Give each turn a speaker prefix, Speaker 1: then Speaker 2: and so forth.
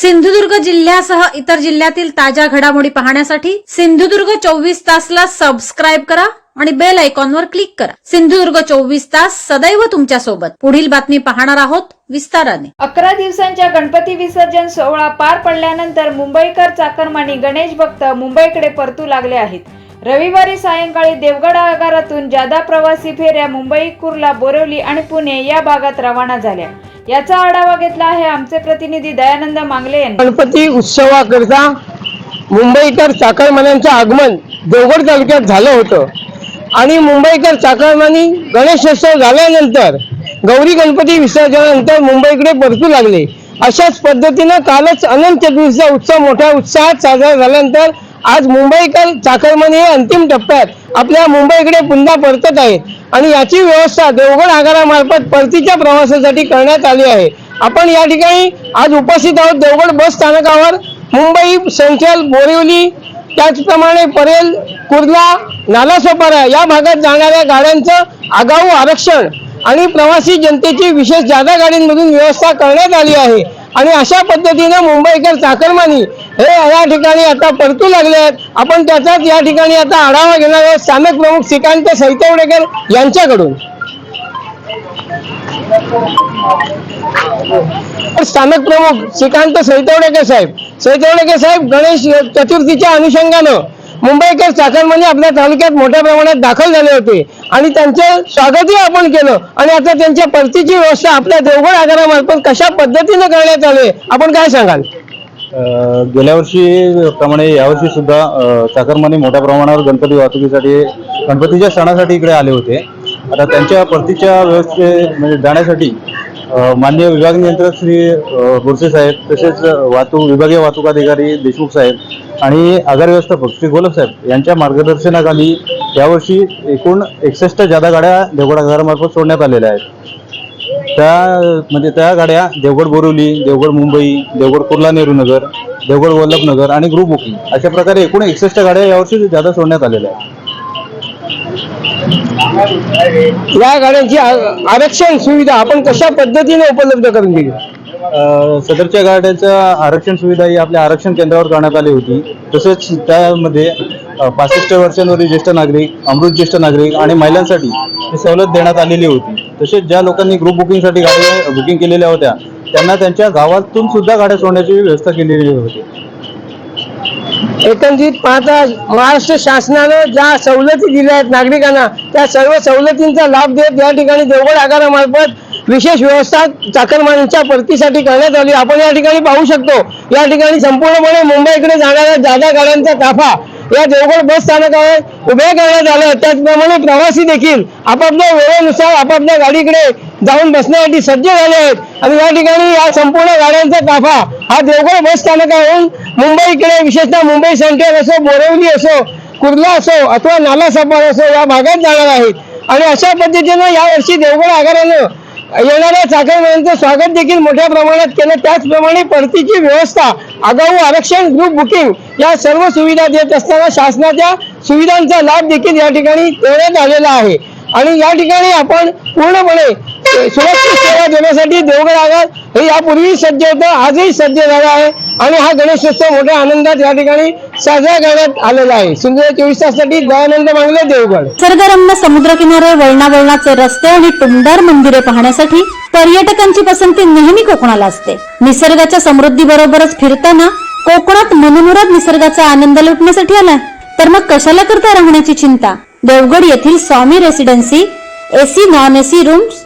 Speaker 1: सिंधुदुर्ग जिल्ह्यासह इतर जिल्ह्यातील ताज्या घडामोडी पाहण्यासाठी सिंधुदुर्ग चोवीस तासला सबस्क्राईब करा आणि बेल आयकॉनवर क्लिक करा. सिंधुदुर्ग चोवीस तास सदैव तुमच्यासोबत. पुढील बातमी पाहणार आहोत विस्ताराने.
Speaker 2: अकरा दिवसांच्या गणपती विसर्जन सोहळा पार पडल्यानंतर मुंबईकर चाकरमानी गणेश भक्त मुंबईकडे परतू लागले आहेत. रविवारी सायंकाळी देवगड आगारातून जादा प्रवासी फेऱ्या मुंबई कुर्ला बोरिवली आणि पुणे या भागात रवाना झाल्या. याचा आढावा घेतला आहे आमचे प्रतिनिधी दयानंद मांगले
Speaker 3: गणपती उत्सवाकरता मुंबईकर चाकरमान्यांचं आगमन देवगड तालुक्यात झालं होतं. आणि मुंबईकर चाकरमानी गणेशोत्सव झाल्यानंतर गौरी गणपती विसर्जनानंतर मुंबईकडे परतू लागले. अशाच पद्धतीनं कालच अनंत चतुर्थीचा उत्सव मोठ्या उत्साहात साजरा झाल्यानंतर आज मुंबईकर चाकरमनी हे अंतिम टप्प्यात आपल्या मुंबईकडे पुन्हा परतत आहेत आणि याची व्यवस्था देवगड आगारामार्फत परतीच्या प्रवासासाठी करण्यात आली आहे. आपण या ठिकाणी आज उपस्थित आहोत देवगड बस स्थानकावर. मुंबई सेंट्रल बोरिवली त्याचप्रमाणे परेल कुर्ला नालासोपारा या भागात जाणाऱ्या गाड्यांचं आगाऊ आरक्षण आणि प्रवासी जनतेची विशेष जादा गाडींमधून व्यवस्था करण्यात आली आहे. आणि अशा पद्धतीनं मुंबईकर चाकरमानी हे या ठिकाणी आता परतू लागले आहेत. आपण त्याचाच या ठिकाणी आता आढावा घेणार आहोत. स्थानक प्रमुख श्रीकांत सैतवडेकर यांच्याकडून. स्थानक प्रमुख श्रीकांत सैतवडेकर साहेब. सैतवडेकर साहेब गणेश चतुर्थीच्या अनुषंगानं मुंबईकर चाकरमानी म्हणजे आपल्या तालुक्यात मोठ्या प्रमाणात दाखल झाले होते. आणि त्यांचं स्वागतही आपण केलं. आणि आता त्यांच्या परतीची व्यवस्था आपल्या देवगड आगारामार्फत कशा पद्धतीनं करण्यात आले आपण काय सांगाल?
Speaker 4: गेल्या वर्षी प्रमाणे यावर्षी सुद्धा अ, चाकरमानी मोठ्या प्रमाणावर गणपती वाहतुकीसाठी गणपतीच्या सणासाठी इकडे आले होते. आता त्यांच्या परतीच्या व्यवस्थे म्हणजे जाण्यासाठी मान्य माननीय विभाग नियंत्रक श्री बुरसे बोरसे साहेब तसेच वाहतूक विभागीय वाहतूक अधिकारी देशमुख साहेब आणि आगार व्यवस्थापक श्री गोलब साहेब यांच्या मार्गदर्शनाखाली यावर्षी एकूण एकसष्ट जादा गाड्या देवगड आगारामार्फत सोडण्यात आलेल्या आहेत. त्या म्हणजे त्या गाड्या देवगड बोरिवली देवगड मुंबई देवगड कुर्ला नेहरू नगर देवगड वल्लभनगर आणि ग्रुप बुकिंग अशा प्रकारे एकूण एकसष्ट गाड्या यावर्षी ज्यादा सोडण्यात आलेल्या आहेत.
Speaker 3: या गाड्यांची आरक्षण सुविधा आपण कशा पद्धतीने उपलब्ध करून दिली?
Speaker 4: सदरच्या गाड्याच्या आरक्षण सुविधा ही आपल्या आरक्षण केंद्रावर करण्यात आली होती. तसेच त्यामध्ये पासष्ट वर्षांवरील ज्येष्ठ नागरिक अमृत ज्येष्ठ नागरिक आणि महिलांसाठी ही सवलत देण्यात आलेली होती. तसेच ज्या लोकांनी ग्रुप बुकिंगसाठी गाड्या बुकिंग केलेल्या होत्या त्यांना त्यांच्या गावातून सुद्धा गाड्या सोडण्याची व्यवस्था केलेली होती.
Speaker 3: एकंदरीत पाहता महाराष्ट्र शासनानं ज्या सवलती दिल्या आहेत नागरिकांना त्या सर्व सवलतींचा लाभ देत या ठिकाणी देवगड आगारामार्फत विशेष व्यवस्था चाकरमानीच्या परतीसाठी करण्यात आली. आपण या ठिकाणी पाहू शकतो या ठिकाणी संपूर्णपणे मुंबईकडे जाणाऱ्या जादा गाड्यांचा ताफा या देवगड बस स्थानकावर उभ्या करण्यात आल्या. त्याचप्रमाणे प्रवासी देखील आपापल्या वेळेनुसार आपापल्या गाडीकडे जाऊन बसण्यासाठी सज्ज झाले आहेत. आणि या ठिकाणी या संपूर्ण गाड्यांचा ताफा हा देवगड बस स्थानकाहून मुंबईकडे विशेषतः मुंबई सेंट्रल असो बोरवली असो कुर्ला असो अथवा नाला सफार असो या भागात जाणार आहेत आणि अशा पद्धतीनं यावर्षी देवगड आगारानं येणाऱ्या चाकरमान्यांचं स्वागत देखील मोठ्या प्रमाणात केलं. त्याचप्रमाणे परतीची व्यवस्था आगाऊ आरक्षण ग्रुप बुकिंग या सर्व सुविधा देत असताना शासनाच्या सुविधांचा लाभ देखील या ठिकाणी देण्यात आलेला आहे. आणि या ठिकाणी आपण पूर्णपणे सुरक्षित सेवा देण्यासाठी देवगड आगार हे यापूर्वी सज्ज होतं आजही सज्ज झालं आहे. आणि हा गणेशोत्सव मोठ्या आनंदात या ठिकाणी साजरा करण्यात आलेला आहे. सुंदर चोवीस तासासाठी दयानंद मांगले देवगड.
Speaker 1: निसर्गरम्य समुद्रकिनारे वळणावळणाचे रस्ते आणि टुमदार मंदिरे पाहण्यासाठी पर्यटकांची पसंती नेहमी कोकणाला असते. निसर्गाच्या समृद्धी बरोबरच फिरताना कोकणात मनमुराद निसर्गाचा आनंद लुटण्यासाठी आलाय. तर मग कशाला करता राहण्याची चिंता? देवगड येथील Swami residency AC non AC rooms